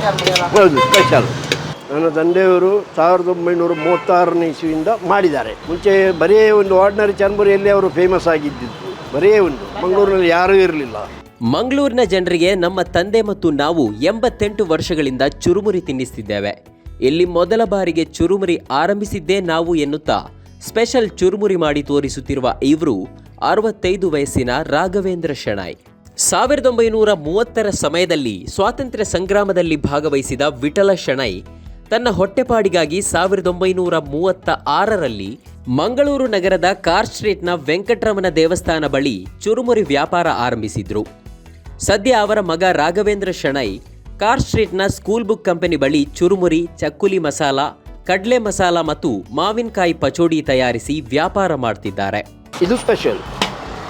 ಹೌದು ಸ್ಪೆಷಲ್ ನನ್ನ ತಂದೆಯವರು ಸಾವಿರದ ಒಂಬೈನೂರ ಮೂವತ್ತಾರನೇ ಇಸ್ವಿಯಿಂದ ಮಾಡಿದ್ದಾರೆ. ಮುಂಚೆ ಬರೀ ಒಂದು ಆರ್ಡಿನರಿ ಚರ್ಮುರಿಯಲ್ಲಿ ಅವರು ಫೇಮಸ್ ಆಗಿದ್ದಿದ್ದು. ಬರೀ ಒಂದು. ಮಂಗಳೂರಿನಲ್ಲಿ ಯಾರೂ ಇರಲಿಲ್ಲ. ಮಂಗಳೂರಿನ ಜನರಿಗೆ ನಮ್ಮ ತಂದೆ ಮತ್ತು ನಾವು ಎಂಬತ್ತೆಂಟು ವರ್ಷಗಳಿಂದ ಚುರುಮುರಿ ತಿನ್ನಿಸ್ತಿದ್ದೇವೆ. ಇಲ್ಲಿ ಮೊದಲ ಬಾರಿಗೆ ಚುರುಮುರಿ ಆರಂಭಿಸಿದ್ದೇ ನಾವು ಎನ್ನುತ್ತಾ ಸ್ಪೆಷಲ್ ಚುರುಮುರಿ ಮಾಡಿ ತೋರಿಸುತ್ತಿರುವ ಇವರು ಅರವತ್ತೈದು ವಯಸ್ಸಿನ ರಾಘವೇಂದ್ರ ಶೆಣಾಯ್ ಸಾವಿರದ ಒಂಬೈನೂರ ಮೂವತ್ತರ ಸಮಯದಲ್ಲಿ ಸ್ವಾತಂತ್ರ್ಯ ಸಂಗ್ರಾಮದಲ್ಲಿ ಭಾಗವಹಿಸಿದ ವಿಠಲ ಶೆಣೈ ತನ್ನ ಹೊಟ್ಟೆಪಾಡಿಗಾಗಿ ಸಾವಿರದ ಒಂಬೈನೂರ ಮೂವತ್ತ ಆರರಲ್ಲಿ ಮಂಗಳೂರು ನಗರದ ಕಾರ್ ಸ್ಟ್ರೀಟ್ನ ವೆಂಕಟರಮಣ ದೇವಸ್ಥಾನ ಬಳಿ ಚುರುಮುರಿ ವ್ಯಾಪಾರ ಆರಂಭಿಸಿದ್ರು. ಸದ್ಯ ಅವರ ಮಗ ರಾಘವೇಂದ್ರ ಶೆಣೈ ಕಾರ್ ಸ್ಟ್ರೀಟ್ನ ಸ್ಕೂಲ್ ಬುಕ್ ಕಂಪನಿ ಬಳಿ ಚುರುಮುರಿ, ಚಕ್ಕುಲಿ ಮಸಾಲ, ಕಡಲೆ ಮಸಾಲ ಮತ್ತು ಮಾವಿನಕಾಯಿ ಪಚೋಡಿ ತಯಾರಿಸಿ ವ್ಯಾಪಾರ ಮಾಡ್ತಿದ್ದಾರೆ. ಇದು ಸ್ಪೆಷಲ್.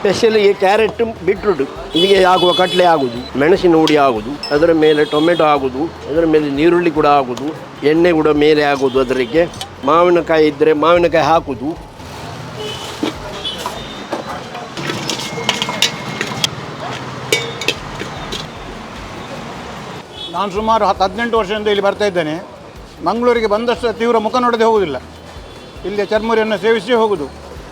ಸ್ಪೆಷಲ್ ಕ್ಯಾರೆಟ್ ಬಿಟ್ರೂಟ್ ಇಲ್ಲಿಗೆ ಆಗುವ ಕಟ್ಲೆ ಆಗುದು, ಮೆಣಸಿನ ಹುಡಿ ಆಗುದು, ಅದರ ಮೇಲೆ ಟೊಮೆಟೊ ಆಗುದು, ಅದರ ಮೇಲೆ ನೀರುಳ್ಳಿ ಕೂಡ ಆಗುದು, ಎಣ್ಣೆ ಕೂಡ ಮೇಲೆ ಆಗುದು ಅದರಿಗೆ. ಮಾವಿನಕಾಯಿ ಇದ್ದರೆ ಮಾವಿನಕಾಯಿ ಹಾಕುದು. ನಾನು ಸುಮಾರು ಹತ್ತು ಹದಿನೆಂಟು ವರ್ಷದಿಂದ ಇಲ್ಲಿ ಬರ್ತಾ ಇದ್ದೇನೆ. ಮಂಗಳೂರಿಗೆ ಬಂದಷ್ಟು ತೀವ್ರ ಮುಖ ನೋಡದೆ ಹೋಗುವುದಿಲ್ಲ ಇಲ್ಲಿ ಚರ್ಮುರಿಯನ್ನು ಸೇವಿಸಿ ಹೋಗುದು.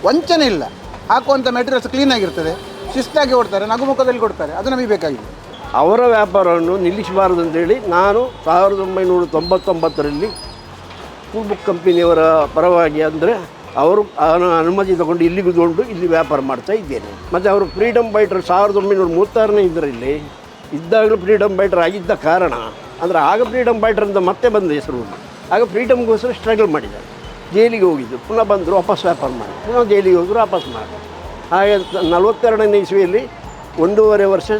ವಂಚನೆ ಇಲ್ಲ. ಹಾಕುವಂಥ ಮೆಟೀರಿಯಲ್ಸ್ ಕ್ಲೀನಾಗಿರ್ತದೆ ಶಿಸ್ತಾಗಿ ಕೊಡ್ತಾರೆ ನಗುಮುಖದಲ್ಲಿ ಕೊಡ್ತಾರೆ, ಅದು ನಮಗೆ ಬೇಕಾಗಿದೆ. ಅವರ ವ್ಯಾಪಾರವನ್ನು ನಿಲ್ಲಿಸಬಾರದು ಅಂತೇಳಿ ನಾನು ಸಾವಿರದ ಒಂಬೈನೂರ ತೊಂಬತ್ತೊಂಬತ್ತರಲ್ಲಿ ಬುಕ್ ಕಂಪನಿಯವರ ಪರವಾಗಿ ಅಂದರೆ ಅವರು ಅನು- ಅನುಮತಿ ತಗೊಂಡು ಇಲ್ಲಿಗೆ ತಗೊಂಡು ಇಲ್ಲಿ ವ್ಯಾಪಾರ ಮಾಡ್ತಾ ಇದ್ದೇನೆ. ಮತ್ತು ಅವರು ಫ್ರೀಡಮ್ ಬೈಟರ್ ಸಾವಿರದ ಒಂಬೈನೂರ ಮೂವತ್ತಾರನೇ ಇದರಲ್ಲಿ ಇದ್ದಾಗಲೂ ಫ್ರೀಡಮ್ ಬೈಟರ್ ಆಗಿದ್ದ ಕಾರಣ, ಅಂದರೆ ಆಗ ಫ್ರೀಡಮ್ ಬೈಟರ್ ಅಂತ ಮತ್ತೆ ಬಂದ ಹೆಸರು ಆಗ ಫ್ರೀಡಮ್ಗೋಸ್ಕರ ಸ್ಟ್ರಗಲ್ ಮಾಡಿದ್ದಾರೆ. ಜೈಲಿಗೆ ಹೋಗಿದ್ದು. ಪುನಃ ಬಂದರು ವಾಪಸ್ ವ್ಯಾಪಾರ ಮಾಡಿ. ಪುನಃ ಜೈಲಿಗೆ ಹೋದರು ವಾಪಸ್ ಮಾಡಿ. ಹಾಗೆ ನಲವತ್ತೆರಡನೇ ಇಸ್ವಿಯಲ್ಲಿ ಒಂದೂವರೆ ವರ್ಷ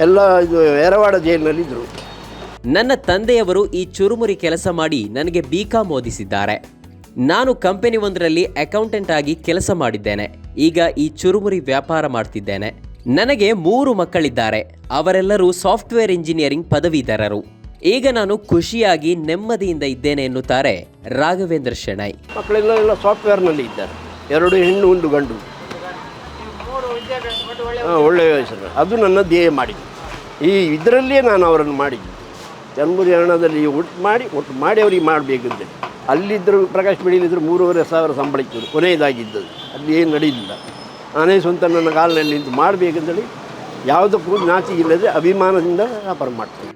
ಎಲ್ಲ ಇದು ಎರವಾಡ ಜೈಲಿನಲ್ಲಿದ್ದರು ನನ್ನ ತಂದೆಯವರು ಈ ಚುರುಮುರಿ ಕೆಲಸ ಮಾಡಿ ನನಗೆ ಬಿಕಾಂ ಓದಿಸಿದ್ದಾರೆ. ನಾನು ಕಂಪನಿ ಒಂದರಲ್ಲಿ ಅಕೌಂಟೆಂಟ್ ಆಗಿ ಕೆಲಸ ಮಾಡಿದ್ದೇನೆ. ಈಗ ಈ ಚುರುಮುರಿ ವ್ಯಾಪಾರ ಮಾಡ್ತಿದ್ದೇನೆ. ನನಗೆ ಮೂರು ಮಕ್ಕಳಿದ್ದಾರೆ. ಅವರೆಲ್ಲರೂ ಸಾಫ್ಟ್ವೇರ್ ಇಂಜಿನಿಯರಿಂಗ್ ಪದವೀಧರರು. ಈಗ ನಾನು ಖುಷಿಯಾಗಿ ನೆಮ್ಮದಿಯಿಂದ ಇದ್ದೇನೆ ಎನ್ನುತ್ತಾರೆ ರಾಘವೇಂದ್ರ ಶೆಣೈ. ಮಕ್ಕಳೆಲ್ಲ ಸಾಫ್ಟ್ವೇರ್ನಲ್ಲಿ ಇದ್ದಾರೆ. ಎರಡು ಹೆಣ್ಣು, ಒಂದು ಗಂಡು. ಒಳ್ಳೆಯ ಅದು ನನ್ನ ಧ್ಯೇಯ ಮಾಡಿದ್ದು. ಈ ಇದರಲ್ಲಿಯೇ ನಾನು ಅವರನ್ನು ಮಾಡಿದ್ದು. ಚನ್ಮುರಿ ಹಣದಲ್ಲಿ ಒಟ್ಟು ಮಾಡಿ ಒಟ್ಟು ಮಾಡಿ ಅವರಿಗೆ ಮಾಡಬೇಕಂತೆ. ಅಲ್ಲಿದ್ದರೂ ಪ್ರಕಾಶ್ ಬೆಳೀಲಿದ್ರು ಮೂರುವರೆ ಸಾವಿರ ಸಂಬಳ ಇತ್ತು ಕೊನೆಯದಾಗಿದ್ದದು ಅಲ್ಲಿ ಏನು ನಡೆಯಲಿಲ್ಲ ನಾನೇ ಸ್ವಂತ ನನ್ನ ಕಾಲಿನಲ್ಲಿ ನಿಂತು ಮಾಡಬೇಕಂತೇಳಿ ಯಾವುದಕ್ಕೂ ನಾಚಿಗಿಲ್ಲದೆ ಅಭಿಮಾನದಿಂದ ವ್ಯಾಪಾರ ಮಾಡ್ತೇನೆ.